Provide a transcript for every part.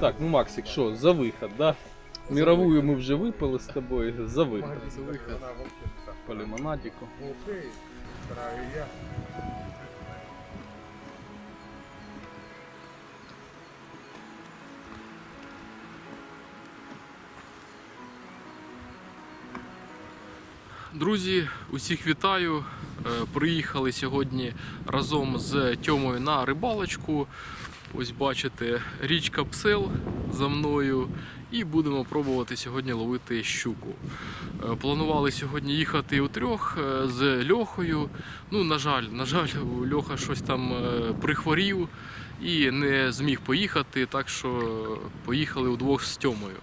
Так, ну Максик, що, за виход, да? Мировую ми вже випили з тобою, за виход. За виход. По лимонадику. Друзі, усіх вітаю. Е, Приїхали сьогодні разом з Тьомою на рибалочку. Ось бачите, річка Псел за мною. І будемо пробувати сьогодні ловити щуку. Е, Планували сьогодні їхати у трьох е, з Льохою. Ну, на жаль, на жаль, Льоха щось там е, прихворів і не зміг поїхати, так що поїхали удвох з Тьомою.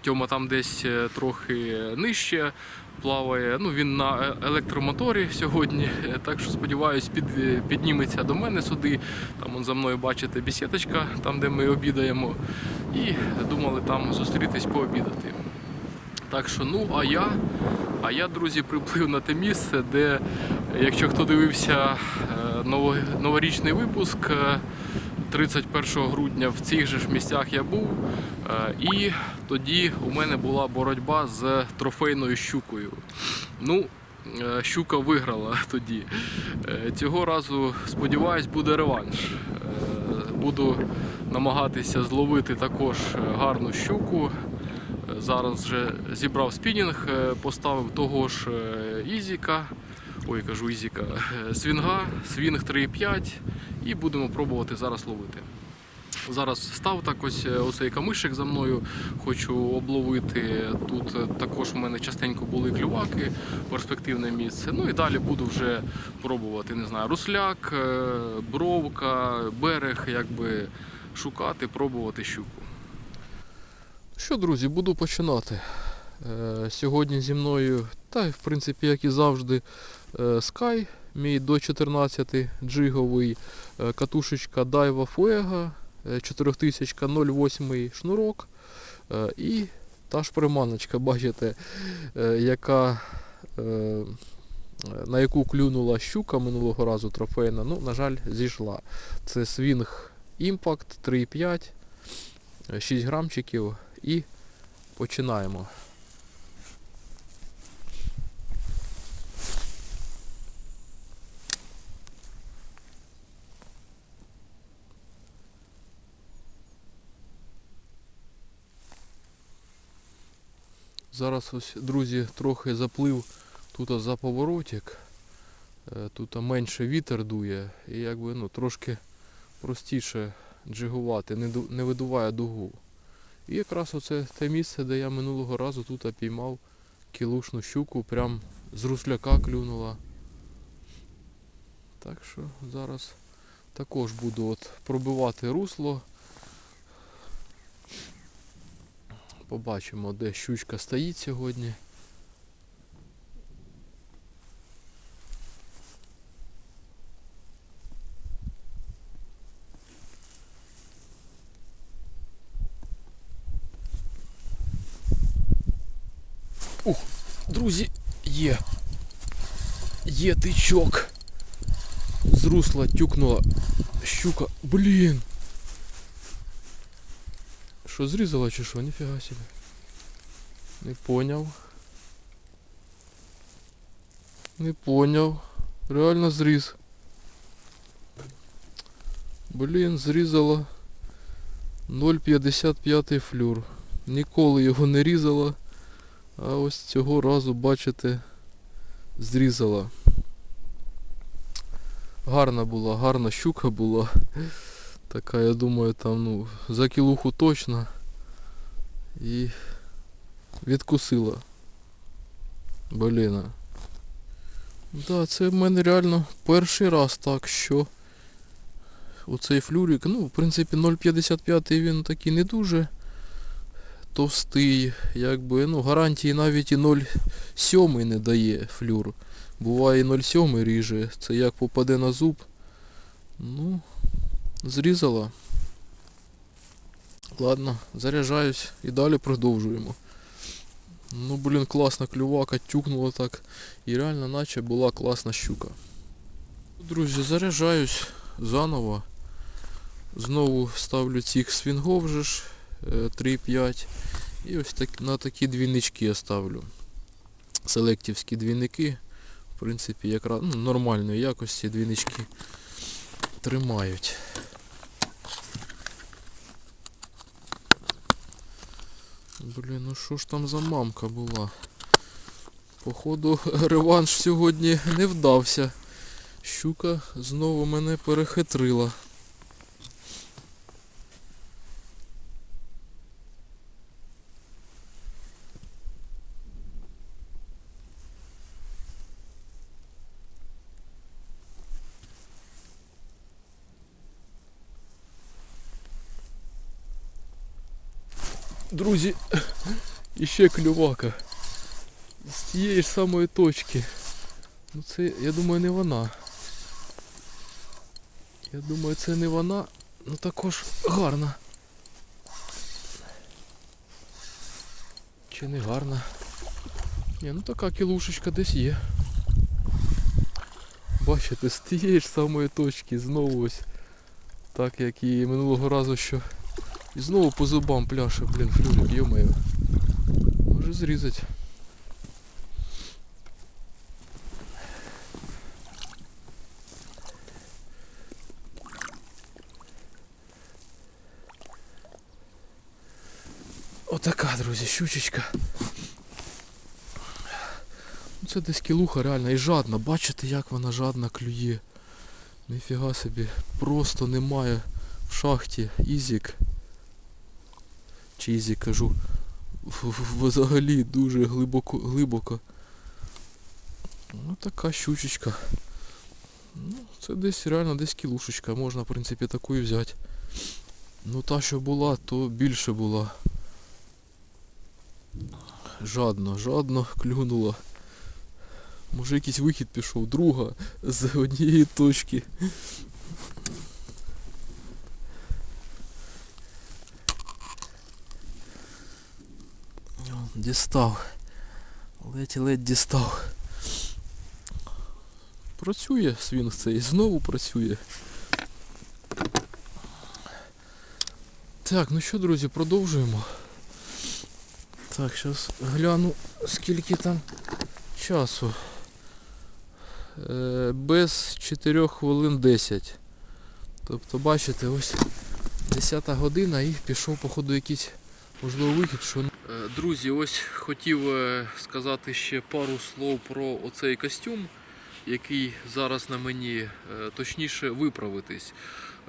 Тьома там десь трохи нижче плаває. Ну, він на е- електромоторі сьогодні, е, так що сподіваюсь, під, е, підніметься до мене сюди. Там он за мною бачите бесідочка, там де ми обідаємо. І думали там зустрітись пообідати. Так що, ну, а я, а я, друзі, приплив на те місце, де, якщо хто дивився новорічний випуск, е, 31 грудня в цих же ж місцях я був. І тоді у мене була боротьба з трофейною щукою. Ну, е, щука виграла тоді. Е, Цього разу, сподіваюсь, буде реванш. Е, Буду намагатися зловити також гарну щуку. Зараз вже зібрав спінінг, поставив того ж Ізіка. Ой, кажу Ізіка, свінга, свінг 3,5 і будемо пробувати зараз ловити. Зараз став так ось е, оцей камишик за мною, хочу обловити. Тут е, також у мене частенько були клюваки, перспективне місце. Ну і далі буду вже пробувати, не знаю, русляк, е, бровка, берег, якби шукати, пробувати щуку. Що, друзі, буду починати. Сьогодні зі мною, та в принципі, як і завжди, Sky, мій до 14 джиговий, катушечка Fuego, е, 4000 08 шнурок е, і та ж приманочка, бачите, е, яка, е, на яку клюнула щука минулого разу трофейна, ну, на жаль, зійшла. Це Swing Impact 3,5, е, 6 грамчиків і починаємо. Зараз ось, друзі, трохи заплив тут за поворотик. Е, Тут менше вітер дує і якби ну, трошки простіше джигувати, не, не видуває дугу. І якраз оце те місце, де я минулого разу тут піймав кілушну щуку, прям з русляка клюнула. Так що зараз також буду от пробивати русло. Побачимо, де щучка стоїть сьогодні. Ух, друзі, є. Є тичок. З русла тюкнула щука. Блін. Що зрізала чи що? Ніфіга собі. Не поняв. Не поняв. Реально зріз. Блін, зрізала 0,55 флюр. Ніколи його не різала. А ось цього разу, бачите, зрізала. Гарна була, гарна щука була. Така, я думаю, там, ну, за кілуху точно. І відкусила. Блін. Да, це в мене реально перший раз так, що оцей флюрик, ну, в принципі, 0,55 він такий не дуже товстий, якби, ну, гарантії навіть і 0,7 не дає флюр. Буває і 0,7 ріже, це як попаде на зуб. Ну, зрізала. Ладно, заряджаюсь і далі продовжуємо. Ну, блін, класна клювака, тюкнула так. І реально наче була класна щука. Друзі, заряджаюсь заново. Знову ставлю цих свінгов же ж е, 3,5. І ось так, на такі двійнички я ставлю. Селектівські двійники. В принципі, якраз ну, нормальної якості двійнички тримають. Блін, ну що ж там за мамка була? Походу, реванш сьогодні не вдався. Щука знову мене перехитрила. Друзі, іще клювака. З тієї ж самої точки. Ну це, я думаю, не вона. Я думаю, це не вона, ну також гарна. Чи не гарна? Ні, ну така кілушечка десь є. Бачите, з тієї ж самої точки знову ось. Так як і минулого разу, що і знову по зубам пляше, блін, флюрик, йомаю. Може зрізати. Отака, друзі, щучечка. Ну, Це десь кілуха реально і жадна. Бачите, як вона жадна клює. Ніфіга собі. Просто немає в шахті ізік. Чи ізік кажу. Взагалі дуже глибоко глибоко. Ну така щучечка. Ну, це десь реально десь кілушечка. Можна, в принципі, таку і взяти. Ну та, що була, то більше була. Жадно, жадно клюнула. Може якийсь вихід пішов, друга з однієї точки. Дістав. Ледь-ледь дістав. Працює свінг цей, знову працює. Так, ну що, друзі, продовжуємо. Так, зараз гляну, скільки там часу. Е, без 4 хвилин 10. Тобто, бачите, ось 10 година і пішов, походу, якийсь можливо вихід, що. Друзі, ось хотів е, сказати ще пару слов про оцей костюм, який зараз на мені, е, точніше виправитись.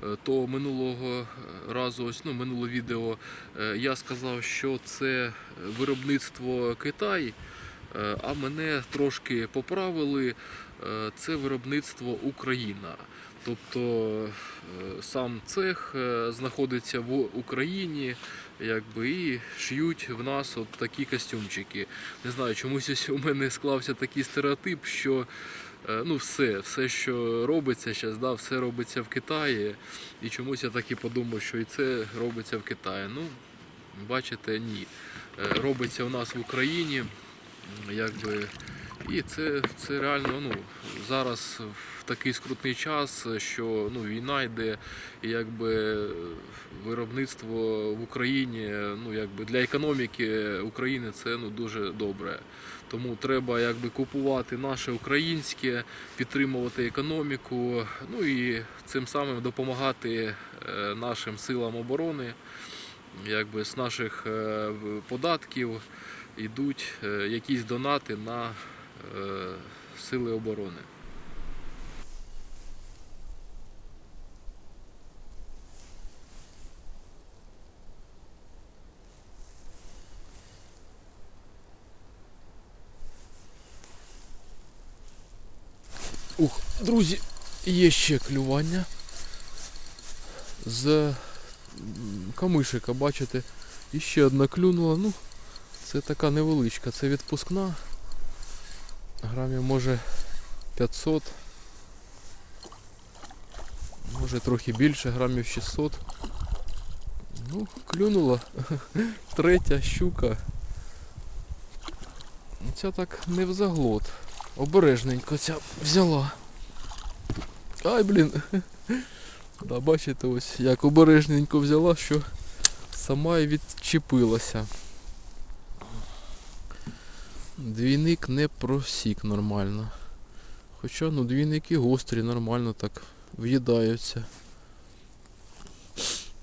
Е, То минулого разу, ось ну минуле відео, е, я сказав, що це виробництво Китай, е, а мене трошки поправили. е, Це виробництво Україна. Тобто е, сам цех е, знаходиться в Україні, якби і шиють в нас от такі костюмчики. Не знаю, чомусь ось у мене склався такий стереотип, що е, ну все, все, що робиться зараз, да, все робиться в Китаї. І чомусь я так і подумав, що і це робиться в Китаї. Ну, бачите, ні. Робиться у нас в Україні. Якби, і це, це реально ну, зараз в такий скрутний час, що ну, війна йде, і якби виробництво в Україні, ну, якби для економіки України це ну, дуже добре. Тому треба якби купувати наше українське, підтримувати економіку, ну і цим самим допомагати е, нашим силам оборони. Якби з наших е, податків йдуть е, якісь донати на сили оборони. Ух, друзі, є ще клювання з камишика, бачите, і ще одна клюнула. Ну, це така невеличка, це відпускна. Грамів може 500. Може трохи більше, грамів 600. Ну, клюнула. Третя щука. Ця так не в заглот. Обережненько ця взяла. Ай, блін. Да, бачите, ось як обережненько взяла, що сама і відчепилася. Двійник не просік нормально. Хоча ну двійники гострі, нормально так в'їдаються.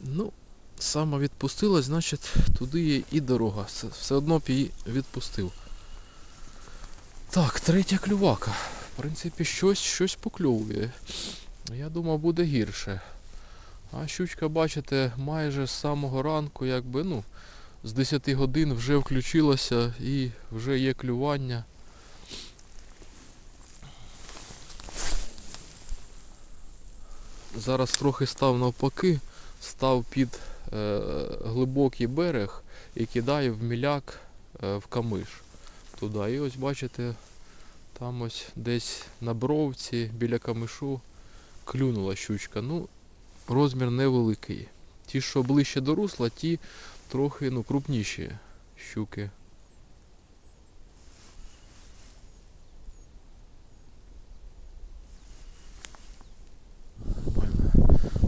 Ну, сама відпустилась, значить туди їй і дорога. Все одно б її відпустив. Так, третя клювака. В принципі, щось, щось покльовує. Я думав, буде гірше. А щучка, бачите, майже з самого ранку, якби, ну, з 10 годин вже включилася і вже є клювання. Зараз трохи став навпаки, став під е, глибокий берег і кидає в міляк е, в камиш туди. І ось бачите, там ось десь на бровці біля камишу клюнула щучка. Ну, розмір невеликий. Ті, що ближче до русла, ті трохи ну, крупніші щуки.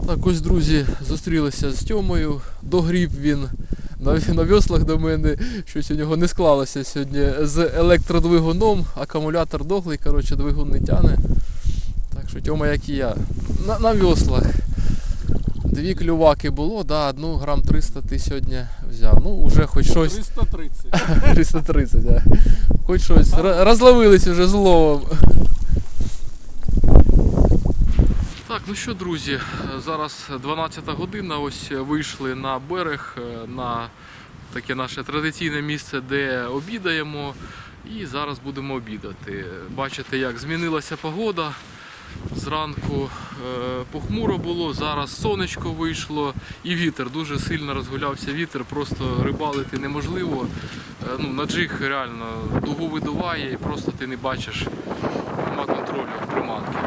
Так, ось, друзі, зустрілися з Тьомою. Догріб він на, на веслах до мене. Щось у нього не склалося сьогодні з електродвигуном. Акумулятор доглий, коротше, двигун не тяне. Так що Тьома, як і я. На, на веслах. Дві клюваки було, да, одну грам 300 ти сьогодні взяв. Ну, вже хоч щось. 330. 330, да. Хоч щось. Р- розловились вже з ловом. Так, ну що, друзі, зараз 12 година. Ось вийшли на берег, е, на таке наше традиційне місце, де обідаємо. І зараз будемо обідати. Бачите, як змінилася погода. Зранку е, похмуро було, зараз сонечко вийшло і вітер. Дуже сильно розгулявся вітер, просто рибалити неможливо. Е, ну, на джиг реально дугу видуває і просто ти не бачиш, нема контролю приманки.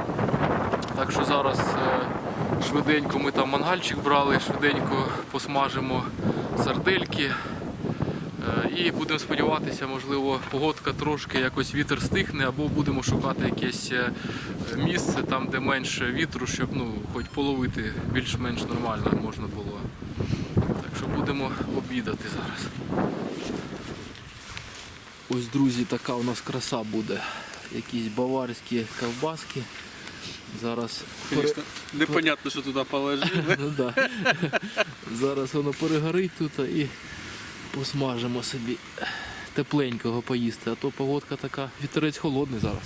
Так що зараз е, швиденько ми там мангальчик брали, швиденько посмажимо сардельки. І будемо сподіватися, можливо, погодка трошки якось вітер стихне, або будемо шукати якесь е, місце там, де менше вітру, щоб ну, хоч половити більш-менш нормально можна було. Так що будемо обідати зараз. Ось, друзі, така у нас краса буде. Якісь баварські ковбаски. Зараз Конечно, непонятно, що туди положили. Ну. Зараз воно перегорить тут і посмажимо собі тепленького поїсти, а то погодка така, вітерець холодний зараз.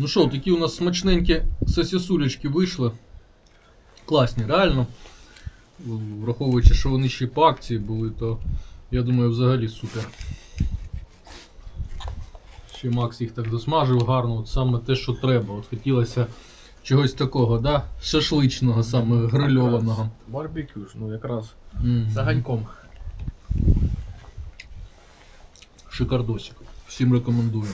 Ну що, такі у нас смачненькі сосісулечки вийшли. Класні, реально. Враховуючи, що вони ще по акції були, то я думаю взагалі супер. Ще Макс їх так досмажив гарно, от саме те, що треба. От хотілося чогось такого, да? Шашличного, саме грильованого. Барбекю, ну якраз Мгм. ганьком. Шикардосик. Всім рекомендую.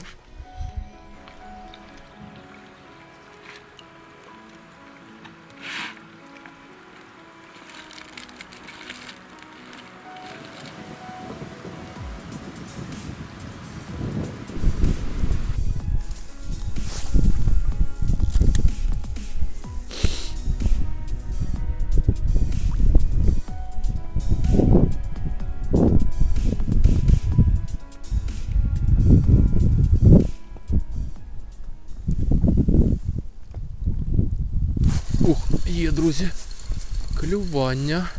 Є, друзі. Клювання.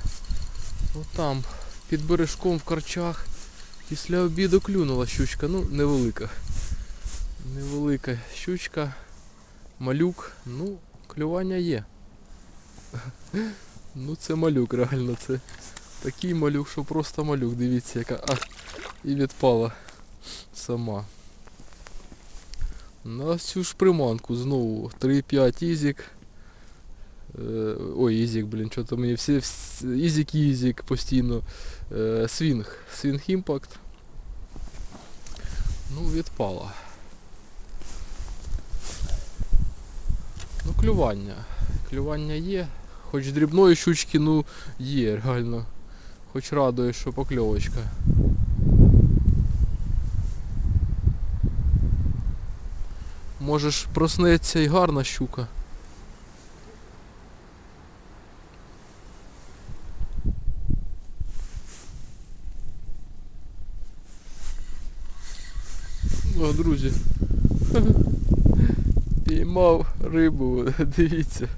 Отам, під бережком в корчах. Після обіду клюнула щучка. Ну, невелика. Невелика щучка. Малюк. Ну, клювання є. Ну це малюк, реально. Це такий малюк, що просто малюк. Дивіться, яка. А, і відпала сама. На цю ж приманку знову 3,5 ізік. Е, Ой, Ізік, блін, що то мені всі, вс- Ізік, Ізік постійно. Е, Свінг. Свінг імпакт. Ну, відпала. Ну, клювання. Клювання є. Хоч дрібної щучки, ну, є, реально. Хоч радує, що покльовочка. Може ж проснеться і гарна щука. О, друзі. Піймав рибу, дивіться.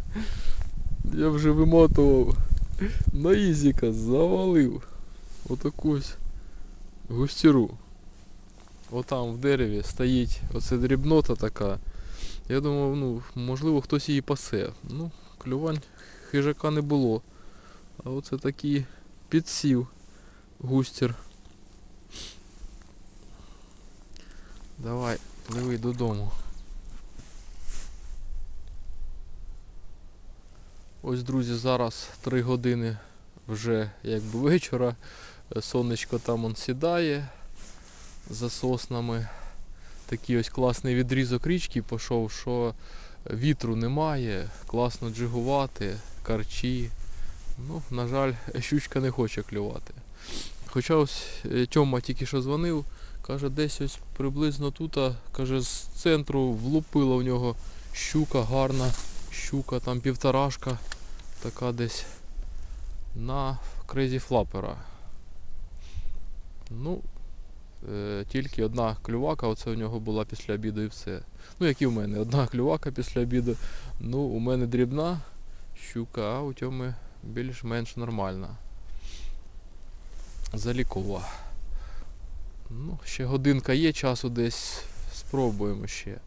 Я вже вимотував. На ізіка завалив. Отаку ось густіру. Отам в дереві стоїть оце дрібнота така. Я думав, ну, можливо, хтось її пасе. Ну, клювань хижака не було. А оце такий підсів густір. Давай, пливи додому. Ось, друзі, зараз 3 години вже якби вечора. Е, Сонечко там он сідає за соснами. Такий ось класний відрізок річки пішов, що вітру немає, класно джигувати, карчі. Ну, на жаль, щучка не хоче клювати. Хоча ось е, Тьома тільки що дзвонив, каже, десь ось приблизно тут, каже, з центру влупила в нього щука гарна, щука там півторашка, така десь на крейзі флапера. Ну, е, тільки одна клювака, оце у нього була після обіду і все. Ну, як і в мене, одна клювака після обіду. Ну, у мене дрібна щука, а у Тьоми більш-менш нормальна. Залікова. Ну, ще годинка є часу десь. Спробуємо ще.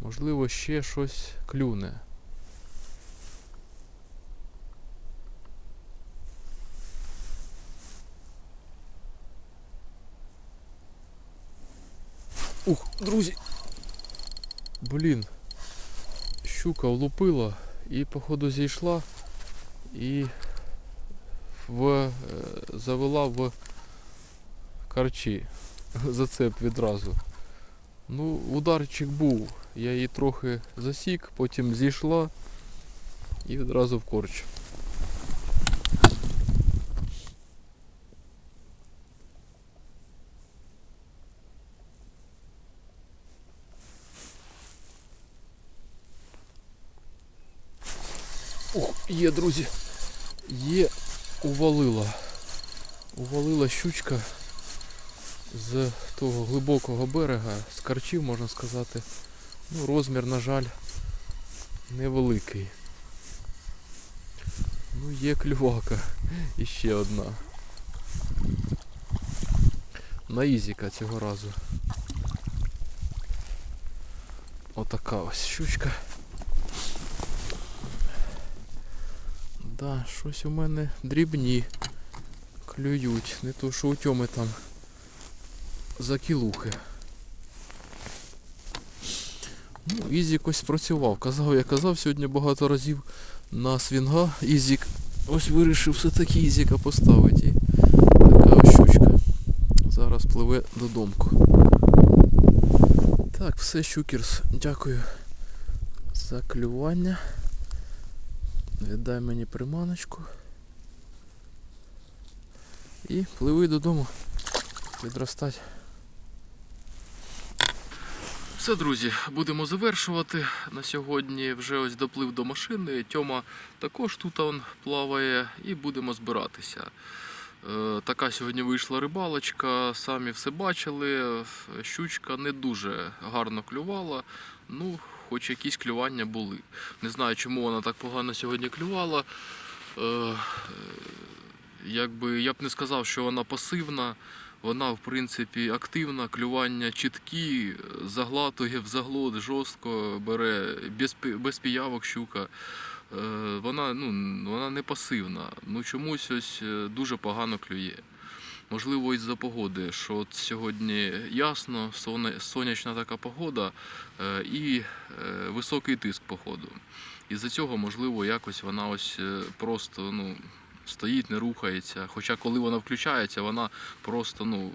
Можливо, ще щось клюне. Ух, друзі. Блін. Щука влупила і походу зійшла і в, е, завела в карчі. Зацеп відразу. Ну, ударчик був. Я її трохи засік, потім зійшла і відразу в корч. Ох, є, друзі. Є, увалила. Увалила щучка з того глибокого берега, з карчів, можна сказати. Ну, розмір, на жаль, невеликий. Ну, є клювака. І ще одна. На ізіка цього разу. Отака ось щучка. Да, щось у мене дрібні клюють. Не то, що у тьоми там за кілухи. Ну, Ізік ось спрацював. Казав, я казав сьогодні багато разів на свінга. Ізік ось вирішив все-таки Ізіка поставити. Така ось щучка. Зараз пливе додомку. Так, все, щукерс. Дякую за клювання. Віддай мені приманочку. І пливи додому. Відростать. Все, друзі, будемо завершувати. На сьогодні вже ось доплив до машини. Тьома також тут он плаває і будемо збиратися. Е, Така сьогодні вийшла рибалочка, самі все бачили. Щучка не дуже гарно клювала. Ну, хоч якісь клювання були. Не знаю, чому вона так погано сьогодні клювала. Е, Якби я б не сказав, що вона пасивна. Вона, в принципі, активна, клювання чіткі, заглатує в заглот жорстко, бере без, без піявок щука. Е, Вона, ну, вона не пасивна. Ну чомусь ось е, дуже погано клює. Можливо, із-за погоди, що от сьогодні ясно, сонячна така погода е, і високий тиск походу. Із-за цього, можливо, якось вона ось просто ну, стоїть, не рухається. Хоча коли вона включається, вона просто ну,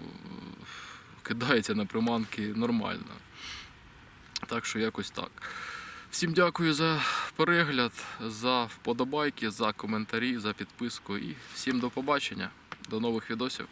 кидається на приманки нормально. Так що якось так. Всім дякую за перегляд, за вподобайки, за коментарі, за підписку. І всім до побачення. До нових відосів.